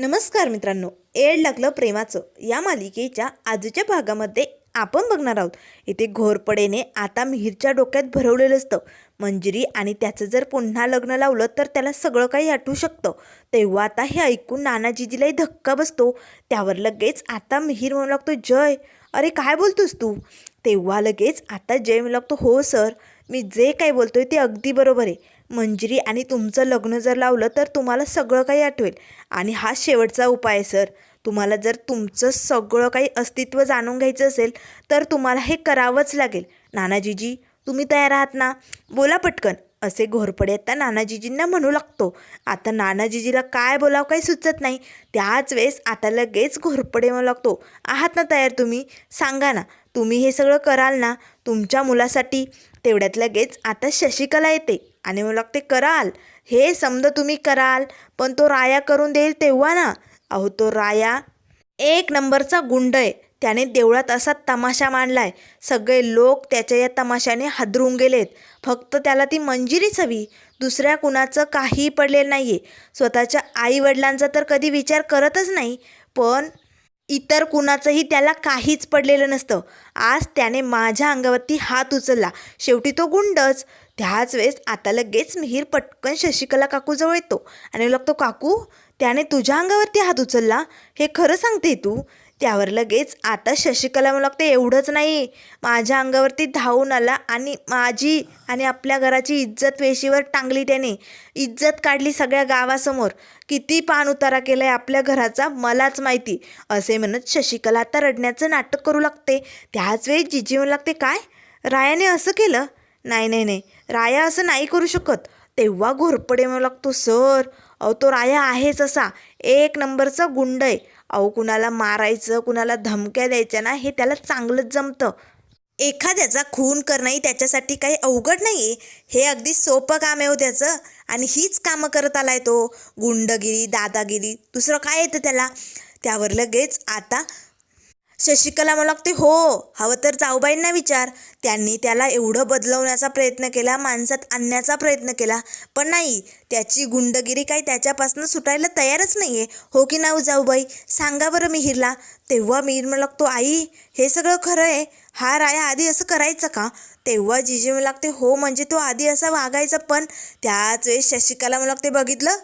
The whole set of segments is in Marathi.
नमस्कार मित्रांनो एड लागलं प्रेमाचं. या मालिकेच्या आजच्या भागामध्ये आपण बघणार आहोत. इथे घोरपडेने आता मिहीरच्या डोक्यात भरवलेलं असतं. मंजिरी आणि त्याचं जर पुन्हा लग्न लावलं तर त्याला सगळं काही आठवू शकतं. तेव्हा आता हे ऐकून नानाजीजीलाही धक्का बसतो. त्यावर लगेच आता मिहीर म्हणू लागतो जय. अरे काय बोलतोस तू? तेव्हा लगेच आता जय म्हणू लागतो हो सर. मी जे काय बोलतोय ते अगदी बरोबर आहे. मंजिरी आणि तुमचं लग्न जर लावलं तर तुम्हाला सगळं काही आठवेल. आणि हा शेवटचा उपाय आहे सर. तुम्हाला जर तुमचं सगळं काही अस्तित्व जाणून घ्यायचं असेल तर तुम्हाला हे करावंच लागेल. नानाजीजी तुम्ही तयार आहात ना? बोला पटकन. असे घोरपडे आता नानाजीजींना म्हणू लागतो. आता नानाजीजीला काय बोलावं काही सुचत नाही. त्याच वेळेस आता लगेच घोरपडे म्हणू लागतो. आहात ना तयार तुम्ही? सांगा ना. तुम्ही हे सगळं कराल ना? तुमच्या मुलासाठी तेवढ्यात लगेच आता शशिकला येते. आणि मला लागते कराल. हे समजा तुम्ही कराल पण तो राया करून देईल तेव्हा ना. अहो तो राया एक नंबरचा गुंड आहे. त्याने देवळात असा तमाशा मांडलाय. सगळे लोक त्याच्या या तमाशाने हादरून गेलेत. फक्त त्याला ती मंजिरीच हवी. दुसऱ्या कुणाचं काही पडलेलं नाही आहे स्वतःच्या आईवडिलांचा तर कधी विचार करतच नाही. पण इतर कुणाचंही त्याला काहीच पडलेलं नसतं. आज त्याने माझ्या अंगावरती हात उचलला. शेवटी तो गुंडच. त्याच वेळेस आता लगेच मिहीर पटकन शशिकला काकूजवळ येतो. आणि लागतो काकू त्याने तुझ्या अंगावरती हात उचलला. हे खरं सांगते तू? त्यावर लगेच आता शशिकला मला लागते एवढंच नाही. माझ्या अंगावरती धावून आला आणि माझी आणि आपल्या घराची इज्जत वेशीवर टांगली त्याने. इज्जत काढली सगळ्या गावासमोर. किती पान उतारा केला आहे आपल्या घराचा मलाच माहिती. असे म्हणत शशिकला आता रडण्याचं नाटक करू लागते. त्याच वेळी जिजी म्हणू लागते काय? रायाने असं केलं? नाही नाही नाही. राया असं नाही करू शकत. तेव्हा घोरपडे म्हणू लागतो सर अहो तो राया आहेच असा. एक नंबरचा गुंड आहे. अहो कुणाला मारायचं कुणाला धमक्या द्यायच्या ना हे त्याला चांगलंच जमतं. एखाद्याचा खून करणंही त्याच्यासाठी काही अवघड नाही आहे हे अगदी सोपं काम आहे हो त्याचं. आणि हीच कामं करत आलाय तो. गुंडगिरी दादागिरी दुसरं काय येतं त्याला? त्यावर लगेच आता शशिकला मला लागते हो हवं तर जाऊबाईंना विचार. त्यांनी त्याला एवढं बदलवण्याचा प्रयत्न केला माणसात आणण्याचा प्रयत्न केला. पण नाही त्याची गुंडगिरी काही त्याच्यापासून सुटायला तयारच नाही आहे हो की नाव हो जाऊबाई? सांगा बरं मिहिरला. तेव्हा मिहीर मला लागतो आई हे सगळं खरं आहे. हा राया आधी असं करायचं का? तेव्हा जिजे मला लागते हो म्हणजे तो आधी असा वागायचा पण त्याच वेळेस शशिकला मला लागते बघितलं?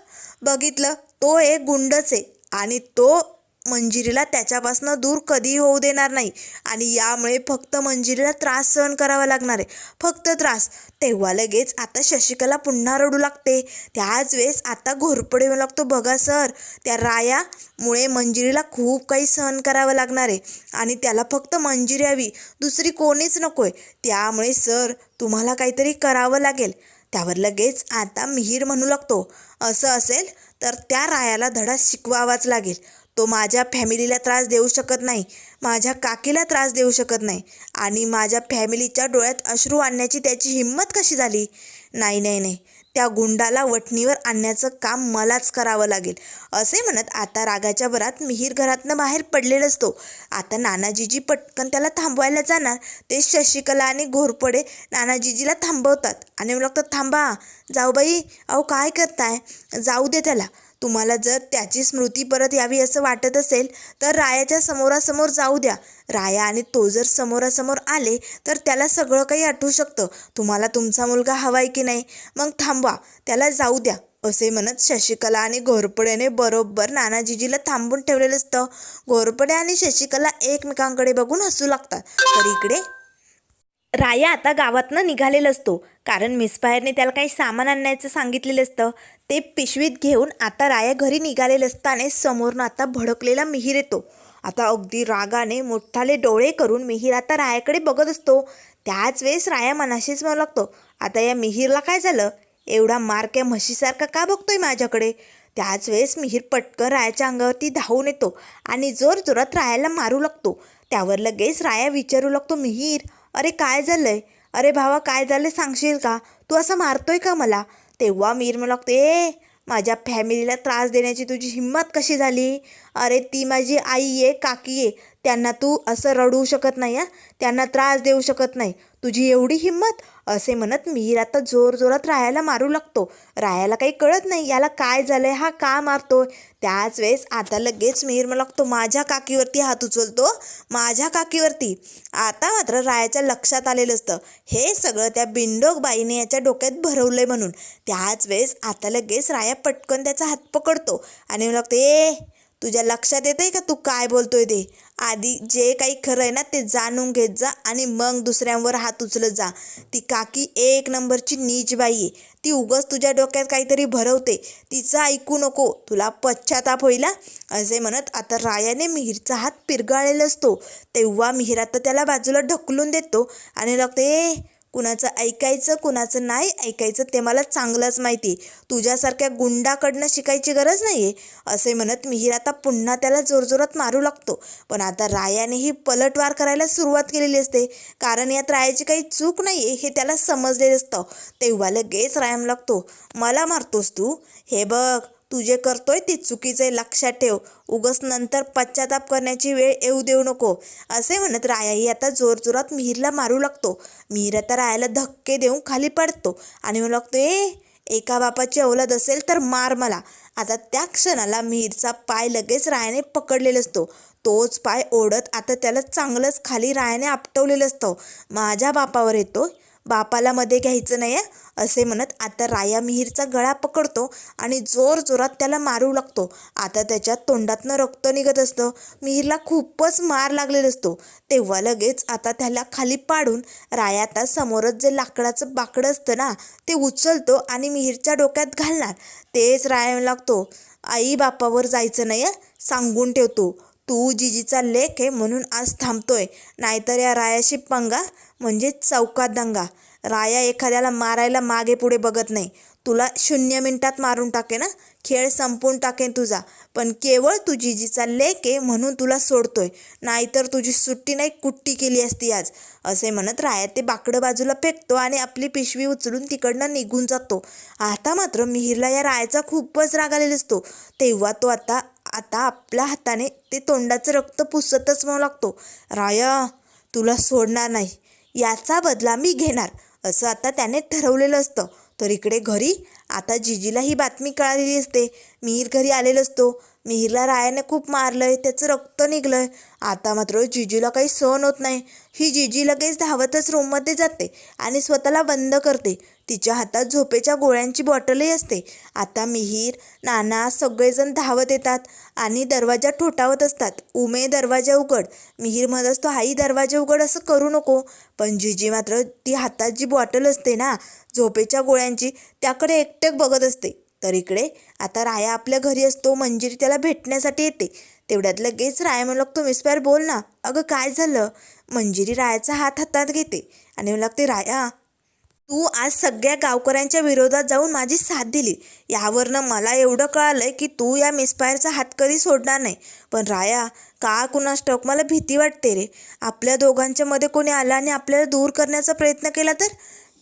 बघितलं? तो एक गुंडच आहे आणि तो मंजिरीला त्याच्यापासून दूर कधी होऊ देणार नाही. आणि यामुळे फक्त मंजिरीला त्रास सहन करावा लागणार आहे. फक्त त्रास. तेव्हा लगेच आता शशिकला पुन्हा रडू लागते. त्याच वेळेस आता घोरपडे येऊ लागतो. बघा सर त्या रायामुळे मंजिरीला खूप काही सहन करावं लागणार आहे. आणि त्याला फक्त मंजिरी हवी. दुसरी कोणीच नको आहे त्यामुळे सर तुम्हाला काहीतरी करावं लागेल. त्यावर लगेच आता मिहीर म्हणू लागतो. असं असेल तर त्या रायाला धडा शिकवावाच लागेल. तो माझ्या फॅमिलीला त्रास देऊ शकत नाही माझ्या काकीला त्रास देऊ शकत नाही आणि माझ्या फॅमिलीच्या डोळ्यात अश्रू आणण्याची त्याची हिंमत कशी झाली? नाही नाही नाही. त्या गुंडाला वठणीवर आणण्याचं काम मलाच करावं लागेल असे म्हणत आता रागाच्या भरात मिहीर घरातनं बाहेर पडलेला असतो. आता नानाजीजी पटकन त्याला थांबवायला जाणार. ते शशिकला आणि घोरपडे नानाजीजीला थांबवतात आणि लागतात थांबा. जाऊ बाई. अहो काय करताय? जाऊ दे त्याला. तुम्हाला जर त्याची स्मृती परत यावी असं वाटत असेल तर रायाच्या समोरासमोर जाऊ द्या. राया आणि तो जर समोरासमोर आले तर त्याला सगळं काही आठवू शकतं. तुम्हाला तुमचा मुलगा हवाय की नाही? मग थांबवा त्याला जाऊ द्या असे म्हणत शशिकला आणि घोरपड्याने बरोबर नानाजीजीला थांबून ठेवलेलं असतं. घोरपडे आणि शशिकला एकमेकांकडे बघून हसू लागतात. तर इकडे राया आता गावातनं निघालेला असतो. कारण मिसफायरने त्याला काही सामान आणण्याचं सांगितलेलं असतं. ते पिशवीत घेऊन आता राया घरी निघालेलं असताने समोरनं आता भडकलेला मिहीर येतो. आता अगदी रागाने मोठाले डोळे करून मिहीर आता रायाकडे बघत असतो. त्याच वेळेस राया मनाशीच म्हणू लागतो आता या मिहीरला काय झालं? एवढा मारक्या म्हशीसारखा का बघतोय माझ्याकडे? त्याच वेळेस मिहीर पटकन रायाच्या अंगावरती धावून येतो आणि जोर जोरात रायाला मारू लागतो. त्यावर लगेच राया विचारू लागतो मिहीर अरे काय झालंय? अरे भावा काय झालं सांगशील का? तू असं मारतोय का मला? तेव्हा मीर मला लागतो ए माझ्या फॅमिलीला त्रास देण्याची तुझी हिंमत कशी झाली? अरे ती माझी आई आहे काकी आहे त्यांना तू असं रडवू शकत नाही हां? त्यांना त्रास देऊ शकत नाही. तुझी एवढी हिंमत? असे म्हणत मीर आता जोर जोरात रायाला मारू लागतो. रायाला काही कळत नाही याला काय झालंय हा का मारतोय? त्याच वेळेस आता लगेच मिहीर मला लागतो माझ्या काकीवरती हात उचलतो माझ्या काकीवरती. आता मात्र रायाच्या लक्षात आलेलं असतं. हे सगळं त्या बिंडोक बाईने याच्या डोक्यात भरवलंय म्हणून. त्याच वेळेस आता लगेच राया पटकन त्याचा हात पकडतो आणि मला लागतं ए तुझ्या लक्षात येतंय का तू काय बोलतोय ते? आधी जे काही खरं आहे ना ते जाणून घेत जा आणि मग दुसऱ्यांवर हात उचलत जा. ती काकी एक नंबरची नीच बाई आहे. ती उगस तुझ्या डोक्यात काहीतरी भरवते. तिचं ऐकू नको. तुला पश्चाताप होईल असे म्हणत आता रायाने मिहीरचा हात पिरगाळलेला असतो. तेव्हा मिहीर आता त्याला बाजूला ढकलून देतो आणि लागते ए कुणाचं ऐकायचं कुणाचं नाही ऐकायचं ते मला चांगलंच माहिती. तुझ्यासारख्या गुंडाकडनं शिकायची गरज नाही आहे असे म्हणत मिहीर आता पुन्हा त्याला जोरजोरात मारू लागतो. पण आता रायानेही पलटवार करायला सुरुवात केलेली असते. कारण यात रायाची काही चूक नाही आहे हे त्याला समजलेलं असतं. तेव्हा लगेच रायम लागतो मला मारतोस तू? हे बघ तू जे करतोय ते चुकीचं आहे लक्षात ठेव. उगस नंतर पश्चाताप करण्याची वेळ येऊ देऊ नको. असे म्हणत रायाही आता जोरजोरात मिहीरला मारू लागतो. मिहीर आता रायाला धक्के देऊन खाली पडतो आणि म्हणू लागतो ए एका बापाची अवलाद असेल तर मार मला. आता त्या क्षणाला मिहीरचा पाय लगेच रायाने पकडलेला असतो. तोच पाय ओढत आता त्याला चांगलंच खाली रायाने आपटवलेलं असतं. माझ्या बापावर येतो बापाला मध्ये घ्यायचं नाही आहे असे म्हणत आता राया मिहीरचा गळा पकडतो आणि जोर जोरात त्याला मारू लागतो. आता त्याच्या तोंडातनं रक्त निघत असतं. मिहीरला खूपच मार लागलेला असतो. तेव्हा लगेच आता त्याला खाली पाडून राया आता समोरच जे लाकडाचं बाकडं असतं ना ते उचलतो आणि मिहीरच्या डोक्यात घालणार. तेच राया लागतो. आई बापावर जायचं नाही सांगून ठेवतो. तू जिजीचा लेख आहे म्हणून आज थांबतोय. नाहीतर या रायाशी पंगा म्हणजे चौकात दंगा. राया एखाद्याला मारायला मागे पुढे बघत नाही. तुला शून्य मिनिटात मारून टाके ना खेळ संपवून टाकेन तुझा. पण केवळ तू जिजीचा लेख आहे म्हणून तुला सोडतोय. नाहीतर तुझी सुट्टी नाही कुट्टी केली असती आज. असे म्हणत राया ते बाकडं बाजूला फेकतो आणि आपली पिशवी उचलून तिकडनं निघून जातो. आता मात्र मिहिरला या रायाचा खूपच राग आलेला असतो तेव्हा तो आता आता आपल्या हाताने ते तोंडाचं रक्त पुसतच मग लागतो. राया तुला सोडणार नाही. याचा बदला मी घेणार. असं आता त्याने ठरवलेलं असतं. तर इकडे घरी आता जिजीला ही बातमी कळालेली असते. मिहीर घरी आलेला असतो. मिहीरला रायाने खूप मारलं आहे त्याचं रक्त निघलंय. आता मात्र जिजीला काही सहन होत नाही. ही जिजी लगेच धावतच रूममध्ये जाते आणि स्वतःला बंद करते. तिच्या हातात झोपेच्या गोळ्यांची बॉटलही असते. आता मिहीर नाना सगळेजण धावत येतात आणि दरवाजा ठोठावत असतात. उमे दरवाजा उघड. मिहीर म्हणत असतो आई दरवाजा उघड असं करू नको. पण जिजी मात्र ती हातात जी बॉटल असते ना झोपेच्या गोळ्यांची त्याकडे एकटेक बघत असते. तर इकडे आता राया आपल्या घरी असतो मंजिरी त्याला भेटण्यासाठी येते. तेवढ्यात लगेच राया म्हणू लागतो मिस्पायर बोल ना. अगं काय झालं? मंजिरी रायाचा हात हातात घेते आणि मला लागते राया तू आज सगळ्या गावकऱ्यांच्या विरोधात जाऊन माझी साथ दिली. यावरनं मला एवढं कळालंय की तू या मिसफायरचा हात कधी सोडणार नाही. पण राया का कुणास स्टॉक मला भीती वाटते रे. आपल्या दोघांच्या मध्ये कोणी आला आणि आपल्याला दूर करण्याचा प्रयत्न केला तर?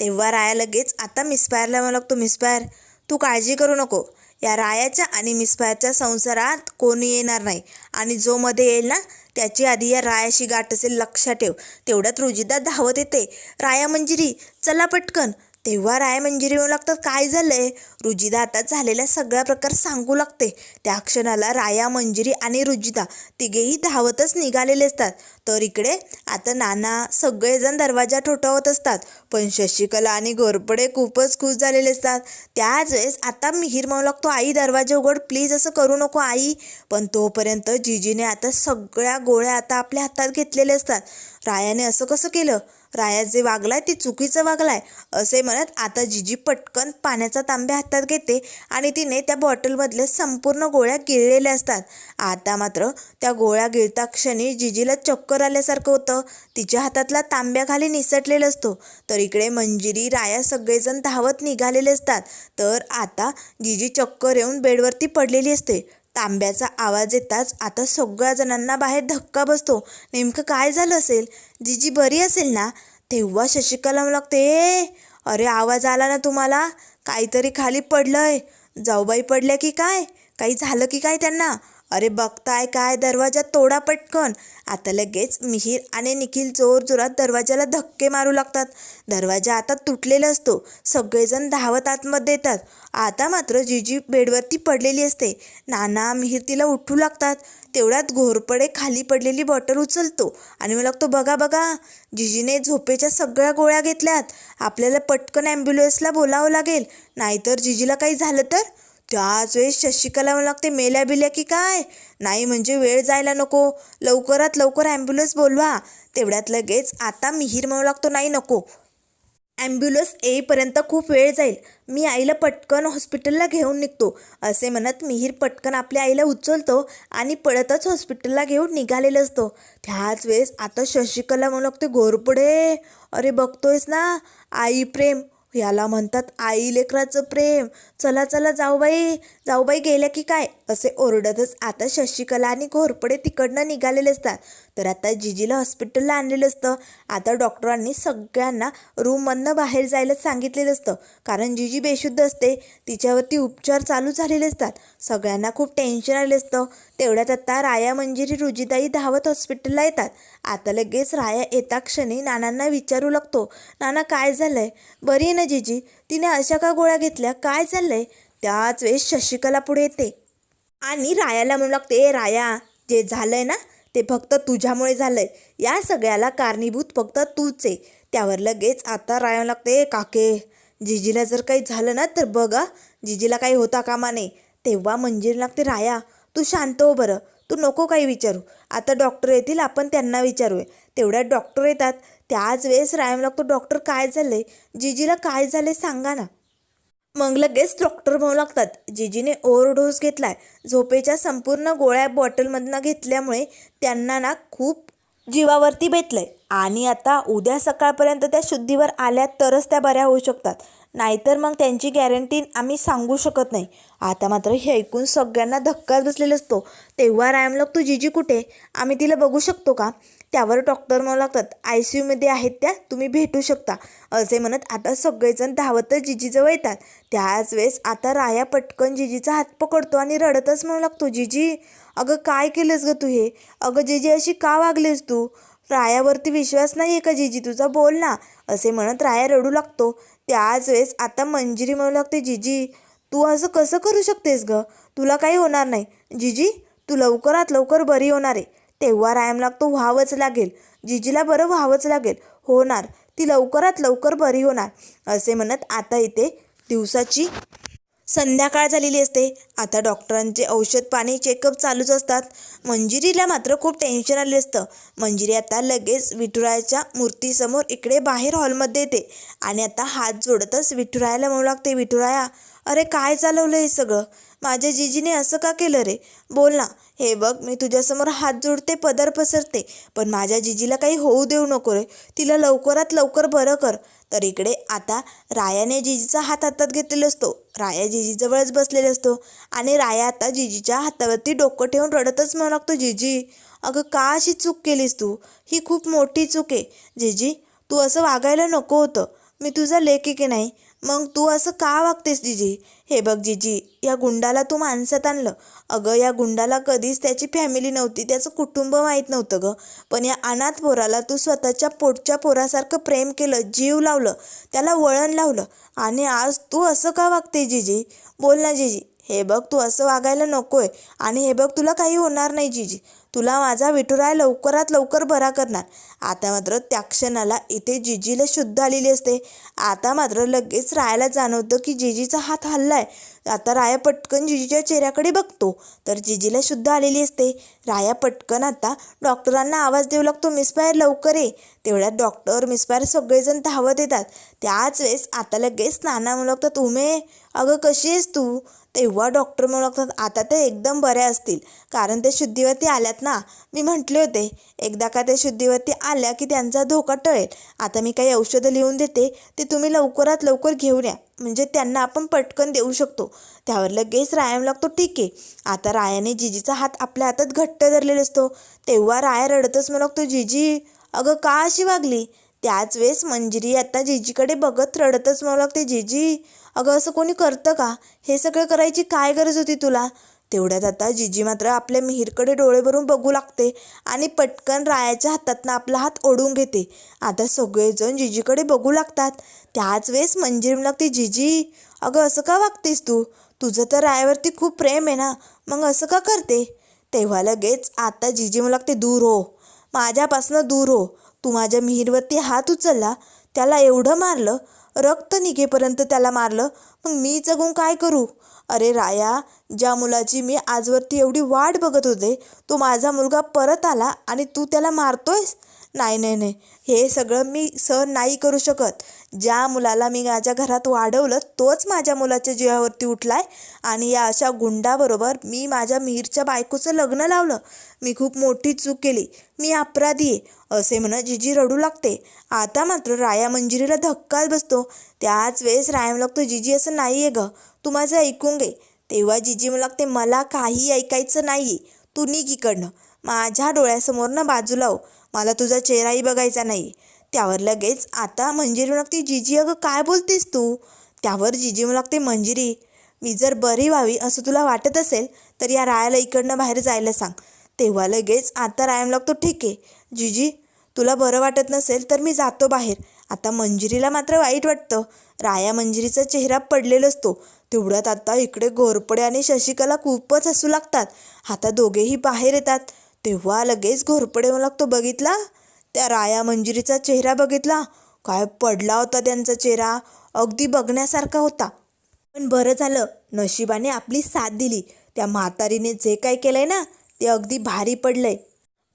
तेव्हा राया लगेच आता मिसफायरला मला लागतो मिसफायर तू काळजी करू नको. या रायाच्या आणि मिसफायरच्या संसारात कोणी येणार नाही. आणि जो मध्ये येईल ना त्याची आधी या रायाशी गाठ असेल लक्षात ठेव. तेवढ्यात रुजिदा धावत येते. राया मंजिरी चला पटकन. तेव्हा राय मंजिरी येऊ लागतात. काय झालंय? रुजिदा आता झालेला सगळा प्रकार सांगू लागते. त्या क्षणाला राया मंजिरी आणि रुजिदा तिघेही धावतच निघालेले असतात. तर इकडे आता नाना सगळेजण दरवाजा ठोठावत असतात. पण शशिकला आणि घोरपडे खूपच खुश झालेले असतात. त्याच वेळेस आता मिहीर म्हणू लागतो आई दरवाजा उघड प्लीज असं करू नको आई. पण तोपर्यंत जिजीने आता सगळ्या गोळ्या आता आपल्या हातात घेतलेल्या असतात. रायाने असं कसं केलं? राया जे वागलाय ते चुकीचं वागलाय असे म्हणत आता जिजी पटकन पाण्याचा तांब्या हातात घेते आणि तिने त्या बॉटलमधल्या संपूर्ण गोळ्या गिळलेल्या असतात. आता मात्र त्या गोळ्या गिळता क्षणी जिजीला चक्कर आल्यासारखं होतं. तिच्या हातातला तांब्या खाली निसटलेला असतो. तर इकडे मंजिरी राया सगळेजण धावत निघालेले असतात. तर आता जिजी चक्कर येऊन बेडवरती पडलेली असते. तांब्याचा आवाज येताच आता सगळ्या जणांना बाहेर धक्का बसतो. नेमकं काय झालं असेल? जीजी बरी असेल ना? तेव्हा शशिकला लागते ए अरे आवाज आला ना तुम्हाला? काहीतरी खाली पडलंय. जाऊबाई पडल्या की काय? काही झालं की काय त्यांना? अरे बघताय काय? दरवाजा तोडा पटकन. आता लगेच मिहीर आणि निखिल जोर जोरात दरवाजाला धक्के मारू लागतात. दरवाजा आता तुटलेला असतो. सगळेजण धावत आतमध्ये येतात. आता मात्र जिजी बेडवरती पडलेली असते. नाना मिहीर तिला उठू लागतात. तेवढ्यात घोरपडे खाली पडलेली बॉटल उचलतो आणि मला लागतो बघा बघा जिजीने झोपेच्या सगळ्या गोळ्या घेतल्यात. आपल्याला पटकन ॲम्ब्युलन्सला बोलावं लागेल. नाहीतर जिजीला काही झालं तर? त्याच वेळेस शशिकला मला लागते मेल्या बिल्या की काय? नाही म्हणजे वेळ जायला नको. लवकरात लवकर ॲम्ब्युलन्स बोलवा. तेवढ्यात लगेच आता मिहीर म्हणू लागतो नाही नको. ॲम्ब्युलन्स येईपर्यंत खूप वेळ जाईल. मी आईला पटकन हॉस्पिटलला घेऊन निघतो. असे म्हणत मिहीर पटकन आपल्या आईला उचलतो आणि पळतच हॉस्पिटलला घेऊन निघालेलं असतो. त्याच वेळेस आता शशिकला म्हणू लागते घोरपुडे अरे बघतोयस ना आई प्रेम. याला म्हणतात आई लेकराचं प्रेम. चला चला जाऊबाई जाऊबाई गेल्या की काय? असे ओरडतच आता शशिकला आणि घोरपडे तिकडनं निघालेले असतात. तर आता जिजीला हॉस्पिटलला आणलेलं असतं. आता डॉक्टरांनी सगळ्यांना रूममधनं बाहेर जायला सांगितलेलं असतं. कारण जिजी बेशुद्ध असते. तिच्यावरती उपचार चालू झालेले असतात. सगळ्यांना खूप टेन्शन आले असतं. तेवढ्यात आता राया मंजिरी रुजिताई धावत हॉस्पिटलला येतात. आता लगेच राया येता क्षणी नानांना विचारू लागतो. नाना काय झालंय? बरी आहे ना जिजी? तिने अशा का गोळ्या घेतल्या? काय चाललंय त्याच वेळेस शशिकला पुढे येते. आणि रायाला म्हणू लागते "ए राया जे झालंय ना ते फक्त तुझ्यामुळे झालंय. या सगळ्याला कारणीभूत फक्त तूच आहे. त्यावर लगेच आता राया लागते काके. जिजीला जर काही झालं ना तर बघा जिजीला काही होता कामा नाही तेव्हा मंजिरी लागते राया तू शांत हो बरं. तू नको काही विचारू. आता डॉक्टर येतील आपण त्यांना विचारूया. तेवढ्यात डॉक्टर येतात. त्याच वेळेस रायम लागतो. डॉक्टर काय झालंय? जिजीला काय झालंय सांगा ना. मग लगेच डॉक्टर म्हणू लागतात जिजीने ओव्हरडोस घेतलाय. झोपेच्या संपूर्ण गोळ्या बॉटलमधनं घेतल्यामुळे त्यांना ना खूप जीवावरती बेतलंय. आणि आता उद्या सकाळपर्यंत त्या शुद्धीवर आल्या तरच त्या बऱ्या होऊ शकतात. नाहीतर मग त्यांची गॅरंटी आम्ही सांगू शकत नाही. आता मात्र हे ऐकून सगळ्यांना धक्काच बसलेला असतो. तेव्हा रायम तू जिजी कुठे? आम्ही तिला बघू शकतो का? त्यावर डॉक्टर म्हणू लागतात आय सी यूमध्ये आहेत त्या. तुम्ही भेटू शकता. असे म्हणत आता सगळेजण धावतच जिजीजवळ येतात. त्याच वेळेस आता राया पटकन जिजीचा हात पकडतो आणि रडतच म्हणू लागतो जिजी अगं काय केलंस गं तू हे? अगं जिजी अशी का वागलीस तू? रायावरती विश्वास नाही आहे का जिजी तुझा? बोल ना. असे म्हणत राया रडू लागतो. त्याच वेळेस आता मंजिरी म्हणू लागते जिजी तू असं कसं करू शकतेस ग? तुला काही होणार नाही. जिजी तू लवकरात लवकर बरी होणार आहे. तेव्हा रायम लागतो व्हावंच लागेल. जिजीला बरं व्हावंच लागेल. होणार. ती लवकरात लवकर बरी होणार. असे म्हणत आता इथे दिवसाची संध्याकाळ झालेली असते. आता डॉक्टरांचे औषध पाणी चेकअप चालूच असतात. मंजिरीला मात्र खूप टेन्शन आले असतं. मंजिरी आता लगेच विठुरायाच्या मूर्तीसमोर इकडे बाहेर हॉलमध्ये येते. आणि आता हात जोडतच विठुरायाला म्हणू लागते विठुराया अरे काय चालवलं हे सगळं? माझ्या जिजीने असं का केलं रे? बोल ना हे बघ मी तुझ्यासमोर हात जोडते पदर पसरते पण माझ्या जिजीला काही होऊ देऊ नको रे. तिला लवकरात लवकर बरं कर. तर इकडे आता रायाने जिजीचा हात हातात घेतलेला असतो. राया जिजीजवळच बसलेला असतो. आणि राया आता जिजीच्या हातावरती डोकं ठेवून रडतच म्हणू लागतो जिजी अगं का अशी चूक केलीस तू? ही खूप मोठी चूक आहे. जिजी तू असं वागायला नको होतं. मी तुझा लेख आहे की नाही. मग तू असं का वागतेस जिजी? हे बघ जिजी या गुंडाला तू माणसात आणलं. अगं या गुंडाला कधीच त्याची फॅमिली नव्हती त्याचं कुटुंब माहीत नव्हतं गं. पण या अनाथ पोराला तू स्वतःच्या पोटच्या पोरासारखं प्रेम केलं जीव लावलं त्याला वळण लावलं. आणि आज तू असं का वागते जिजी? बोल ना जिजी. हे बघ तू असं वागायला नकोय. आणि हे बघ तुला काही होणार नाही जिजी. तुला माझा विठुराय लवकरात लवकर बरा करणार. आता मात्र त्या क्षणाला इथे जिजीला शुद्ध आलेली असते. आता मात्र लगेच रायाला जाणवतं की जिजीचा हात हल्लाय. आता राया पटकन जिजीच्या चेहऱ्याकडे बघतो तर जिजीला शुद्ध आलेली असते. राया पटकन आता डॉक्टरांना आवाज देऊ लागतो मिस बाहेर लवकर ये. तेवढ्यात डॉक्टर मिस बाहेर सगळेजण धावत येतात. त्याच वेळेस आता लगेच नाना म्हणू लागतात उमे अगं कशी आहेस तू? तेव्हा डॉक्टर म्हणू लागतात आता ते एकदम बऱ्या असतील. कारण ते शुद्धीवरती आल्यात ना. मी म्हटले होते एकदा का ते शुद्धीवरती आल्या की त्यांचा धोका टळेल. आता मी काही औषधं लिहून देते ते तुम्ही लवकरात लवकर घेऊन या. म्हणजे त्यांना आपण पटकन देऊ शकतो. त्यावर लगेच रायाम लागतो ठीक आहे. आता रायाने जिजीचा हात आपल्या हातात घट्ट धरलेला असतो. तेव्हा राया रडतच म्हणू लागतो जिजी अगं का अशी वागली? त्याच वेळेस मंजिरी आता जिजीकडे बघत रडतच म्हणू लागते जिजी अगं असं कोणी करतं का? हे सगळं करायची काय गरज होती तुला? तेवढ्यात आता जिजी मात्र आपल्या मिहीरकडे डोळे भरून बघू लागते आणि पटकन रायाच्या हातातनं आपला हात ओढून घेते. आता सगळेजण जिजीकडे बघू लागतात. त्याच वेळेस मंजिरी लागते जिजी अगं असं का वागतेस तू? तुझं तर रायावरती खूप प्रेम आहे ना? मग असं का करते? तेव्हा लगेच आता जिजी मला लागते दूर हो. माझ्यापासनं दूर हो. तू माझ्या मिहीरवरती हात उचलला. त्याला एवढं मारलं रक्त निघेपर्यंत त्याला मारलं. मग मी जगून काय करू? अरे राया ज्या मुलाची मी आजवरती एवढी वाट बघत होते तो माझा मुलगा परत आला आणि तू त्याला मारतोयस? नाही नाही नाही. हे सगळं मी सहन नाही करू शकत. ज्या मुलाला मी माझ्या घरात वाढवलं तोच माझ्या मुलाच्या जीवावरती उठलाय आणि या अशा गुंडाबरोबर मी माझ्या मिहीरच्या बायकोचं लग्न लावलं. मी खूप मोठी चूक केली. मी अपराधी आहे असे म्हणत जिजी रडू लागते. आता मात्र राया मंजिरीला धक्काच बसतो. त्याच वेळेस राया लागतो जिजी असं नाही आहे गं. तू माझं ऐकून घे. तेव्हा जिजी म्हणू लागते मला काही ऐकायचं नाही तू निघ इकडनं. माझ्या डोळ्यासमोरनं बाजूला हो. मला तुझा चेहराही बघायचा नाही. त्यावर लगेच आता मंजिरी म्हणू लागते जिजी अगं काय बोलतेस तू? त्यावर जिजी म्हणू लागते मंजिरी. मी जर बरी व्हावी असं तुला वाटत असेल तर या रायाला इकडनं बाहेर जायला सांग. तेव्हा लगेच आता रायम लागतो ठीक आहे. जिजी तुला बरं वाटत नसेल तर मी जातो बाहेर. आता मंजिरीला मात्र वाईट वाटतं. राया मंजिरीचा चेहरा पडलेला असतो. तेवढ्यात आता इकडे घोरपडे आणि शशिकला खूपच हसू लागतात. आता दोघेही बाहेर येतात. तेव्हा लगेच घोरपडे म्हणू लागतो बघितला. त्या राया मंजिरीचा चेहरा बघितला. काय पडला होता त्यांचा चेहरा? अगदी बघण्यासारखा होता. पण बरं झालं. नशिबाने आपली साथ दिली. त्या म्हातारीने जे काय केलंय ना ते अगदी भारी पडलंय.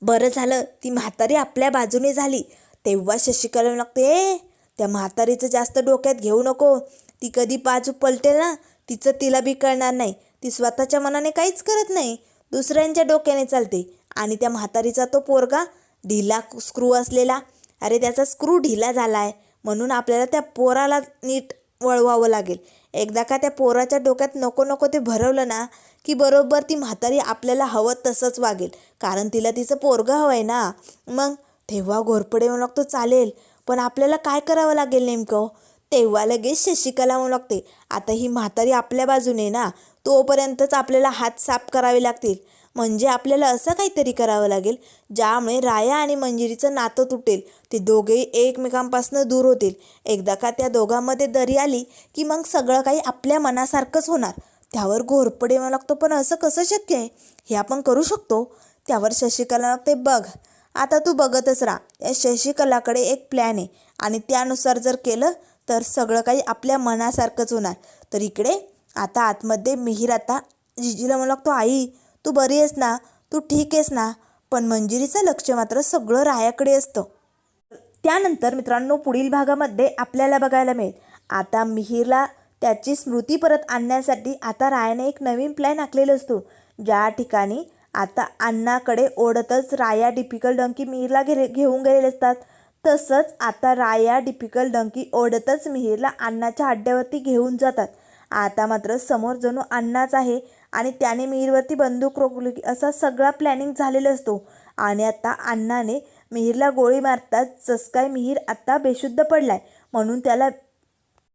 बरं झालं. ती म्हातारी आपल्या बाजूने झाली. तेव्हा शशिकला लागते ए त्या म्हातारीचं जास्त डोक्यात घेऊ नको. ती कधी बाजू पलटेल ना तिचं तिला बी कळणार नाही. ती स्वतःच्या मनाने काहीच करत नाही. दुसऱ्यांच्या डोक्याने चालते. आणि त्या म्हातारीचा तो पोरगा ढिला स्क्रू असलेला. अरे त्याचा स्क्रू ढिला झाला आहे म्हणून आपल्याला त्या पोराला नीट वळवावं लागेल. एकदा का त्या पोराच्या डोक्यात नको नको ते भरवलं ना की बरोबर ती म्हातारी आपल्याला हवं तसंच वागेल. कारण तिला तिचं पोरगं हवं आहे ना. मग तेव्हा घोरपडे म्हणू लागतो चालेल पण आपल्याला काय करावं लागेल नेमकं? तेव्हा लगेच शशिकला म्हणू लागते आता ही म्हातारी आपल्या बाजूने ना तोपर्यंतच आपल्याला हात साफ करावे लागतील. म्हणजे आपल्याला असं काहीतरी करावं लागेल ज्यामुळे राया आणि मंजिरीचं नातं तुटेल. ते दोघेही एकमेकांपासून दूर होतील. एकदा का त्या दोघांमध्ये दरी आली की मग सगळं काही आपल्या मनासारखंच होणार. त्यावर घोरपडे मला लागतो पण असं कसं शक्य आहे? हे आपण करू शकतो? त्यावर शशिकला लागते बघ आता तू बघतच राहा. या शशिकलाकडे एक प्लॅन आहे. आणि त्यानुसार जर केलं तर सगळं काही आपल्या मनासारखंच होणार. तर इकडे आता आतमध्ये मिहीर आता जिजीला मला लागतो आई तू बरी आहेस ना? तू ठीक आहेस ना? पण मंजिरीचं लक्ष मात्र सगळं रायाकडे असतं. त्यानंतर मित्रांनो पुढील भागामध्ये आपल्याला बघायला मिळेल. आता मिहीरला त्याची स्मृती परत आणण्यासाठी आता रायाने एक नवीन प्लॅन आखलेला असतो. ज्या ठिकाणी आता अण्णाकडे ओढतच राया डिपिकल डंकी मिहीरला घे घेऊन गेलेले असतात. तसंच आता राया डिपिकल डंकी ओढतच मिहीरला अण्णाच्या अड्ड्यावरती घेऊन जातात. आता मात्र समोर जणू अण्णाच आहे. आणि त्याने मिहीरवरती बंदूक रोखली असा सगळा प्लॅनिंग झालेला असतो. आणि आता अण्णाने मिहीरला गोळी मारताच जस काय मिहीर आता बेशुद्ध पडलाय. म्हणून त्याला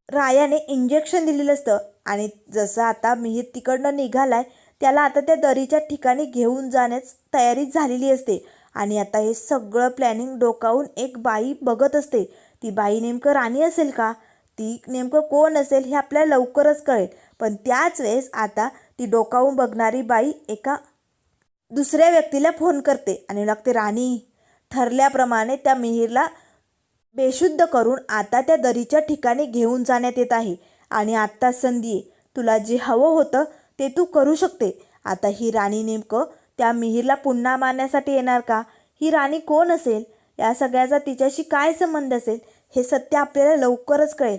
रायाने इंजेक्शन दिलेलं असतं. आणि जसं आता मिहीर तिकडनं निघालाय त्याला आता त्या दरीच्या ठिकाणी घेऊन जाण्यास तयारी झालेली असते. आणि आता हे सगळं प्लॅनिंग डोकावून एक बाई बघत असते. ती बाई नेमकं राणी असेल का? ती नेमकं कोण असेल हे आपल्याला लवकरच कळेल. पण त्याच वेळेस आता ती डोकावून बघणारी बाई एका दुसऱ्या व्यक्तीला फोन करते आणि लागते राणी ठरल्याप्रमाणे त्या मिहीरला बेशुद्ध करून आता त्या दरीच्या ठिकाणी घेऊन जाण्यात येत आहे. आणि आत्ता संधी आहे. तुला जे हवं होतं ते तू करू शकते. आता ही राणी नेमकं त्या मिहीरला पुन्हा मारण्यासाठी येणार का? ही राणी कोण असेल? या सगळ्याचा तिच्याशी काय संबंध असेल? हे सत्य आपल्याला लवकरच कळेल.